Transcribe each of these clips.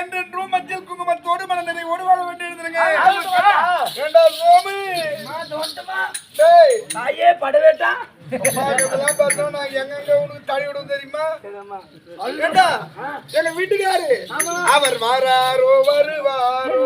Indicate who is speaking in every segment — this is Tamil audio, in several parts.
Speaker 1: என்றென்றும் மஞ்சள்
Speaker 2: குங்குமத்தோடு மன நிறைவோடு வாழ வேண்டியிருந்திருங்க. இரண்டாவது ரோமு தாயே படவேட்டான் எங்க வீட்டுக்காரு. அவர் வாராரோ வருவாரோ.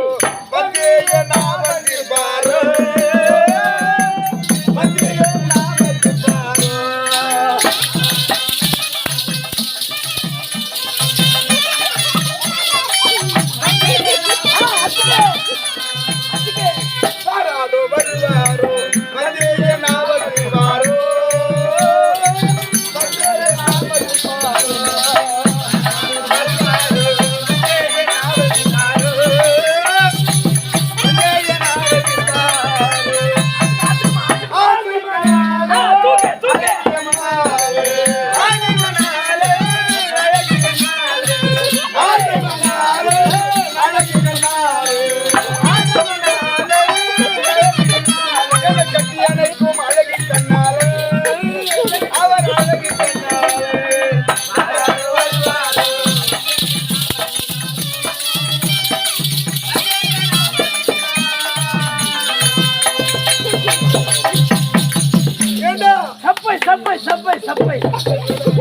Speaker 1: சப்பை சப்பை சப்பை. சப்பை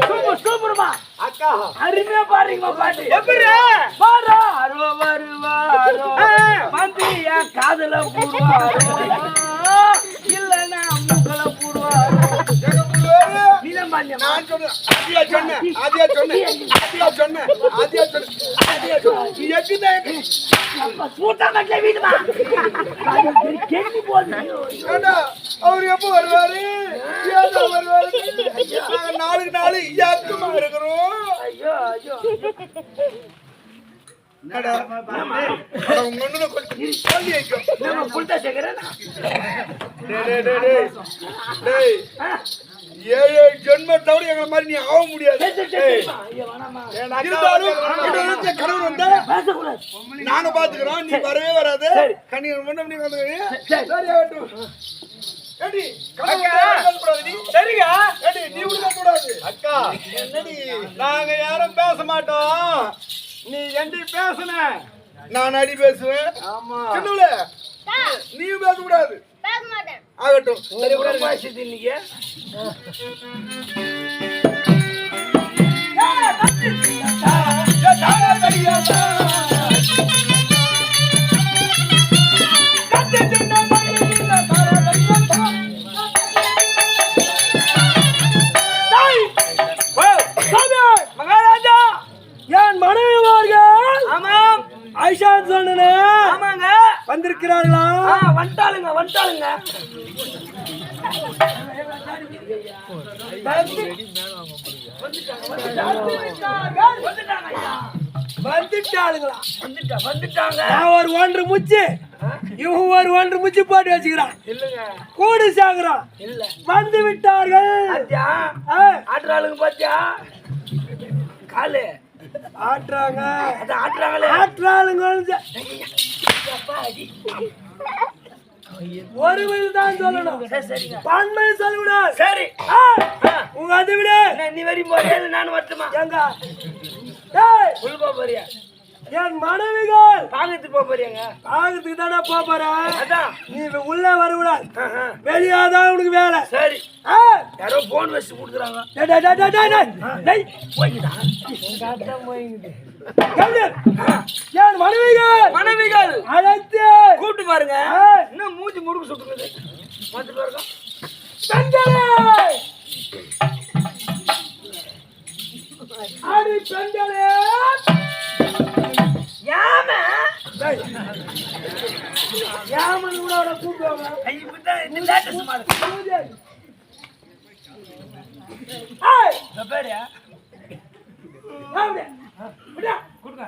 Speaker 1: சூப்பர் சூப்பர்மா.
Speaker 2: அக்கா.
Speaker 1: அருமையா பாருங்கம்மா பாட்டு.
Speaker 2: எப்படி
Speaker 1: வாரா அருவ வருவாரோ மந்திரியா காதல போடுவாரோ? இல்லன்னா மூக்கல போடுவாரோ?
Speaker 2: நான் சொன்னேன். ஆதியா சொன்னேன். ஆதியா சொன்னேன். ஆதியா சொன்னேன். ஆதியா சொன்னேன். ஆதியா சொன்னேன். அவர் எப்போ வருவாரு? நாளுக்கு நாள் ஏக்கமா இருக்கிறோம்.
Speaker 1: ஐயோ
Speaker 2: ஏழு ஜென்மத்தோட எங்களை மாதிரி நீ ஆக முடியாது. இருந்தாலும் கடவுள் வந்தா? நாங்க பாத்துக்கிறோம் நீ வரவே வராது.
Speaker 1: சரி.
Speaker 2: கண்ணி மட்டும் நீ ஏடி
Speaker 3: சரிங்க.
Speaker 2: ஏடி நீ உள்ள கூடாது?
Speaker 3: அக்கா!
Speaker 2: என்னடி?
Speaker 3: நாங்க யாரும் பேச மாட்டோம். நீ என்டி பேசுன?
Speaker 2: நான் அடி பேசுவேன்.
Speaker 3: ஆமா.
Speaker 2: சின்னவுல நீ பேச கூடாது.
Speaker 4: பேச மாட்டேன்.
Speaker 2: ஆகட்டும்.
Speaker 1: சரி வாசித்து இன்னைக்கு?
Speaker 3: மகாராஜா ஆமாம்
Speaker 1: ஐஷா சொன்னனே.
Speaker 3: ஆமாங்க.
Speaker 1: வந்திருக்கிறார்களா? வந்துட்டாளுங்க வந்துட்டாளுங்க. வந்துட்டாளுங்களா?
Speaker 3: வந்துட்டா வந்துட்டாங்க.
Speaker 1: நான் ஒரு ஒன்று முச்சு இவன் ஒரு ஒன்று முச்சு போட்டு வச்சுக்கிறான்.
Speaker 3: இல்லங்க.
Speaker 1: கூடு சாகுறான்.
Speaker 3: இல்ல.
Speaker 1: வந்து விட்டார்கள்.
Speaker 3: பாத்தியா?
Speaker 1: ஆ,
Speaker 3: ஆட்டுறாளுங்க பாத்தியா? காலு.
Speaker 1: ஆட்டுறாங்க
Speaker 3: ஆட்டுறாங்களே
Speaker 1: ஆட்டுறாளுங்க ஒரு வயது தான் சொல்லணும். பன்மை சொல்லக்கூடாது
Speaker 3: சரி.
Speaker 1: உங்க அதை விட.
Speaker 3: நீ வரையும் போறியா? இல்ல நானும் வரட்டுமா?
Speaker 1: எங்க?
Speaker 3: உள்ள போக போறியா?
Speaker 1: என் மனைவிகள்.
Speaker 3: பாகத்துக்கு போக போறியாங்க?
Speaker 1: ஆகத்துக்கு தானே போறேன்.
Speaker 3: அதான்.
Speaker 1: நீ உள்ள வரக்கூடாது. வெளியாதான் உனக்கு வேலை.
Speaker 3: சரி.
Speaker 1: ஆ,
Speaker 3: யாரோ போன் வச்சு கொடுக்குறாங்க.
Speaker 1: டேய், டேய், டேய், டேய், டேய், டேய்.
Speaker 3: போய்க்குதா
Speaker 1: கவுண்டர், என் மனைவிகள்?
Speaker 3: மனைவிகள்.
Speaker 1: அழைத்து.
Speaker 3: கூப்பிட்டு பாருங்க. இன்னும் மூஞ்சி முடுக்கு சுட்டுக்குது. பார்த்துட்டு பாருங்க.
Speaker 1: அடி பெண்களே!
Speaker 3: யாம?
Speaker 1: டேய். யாமன் கூட கூப்பிடுவாங்க.
Speaker 3: கொடுங்க.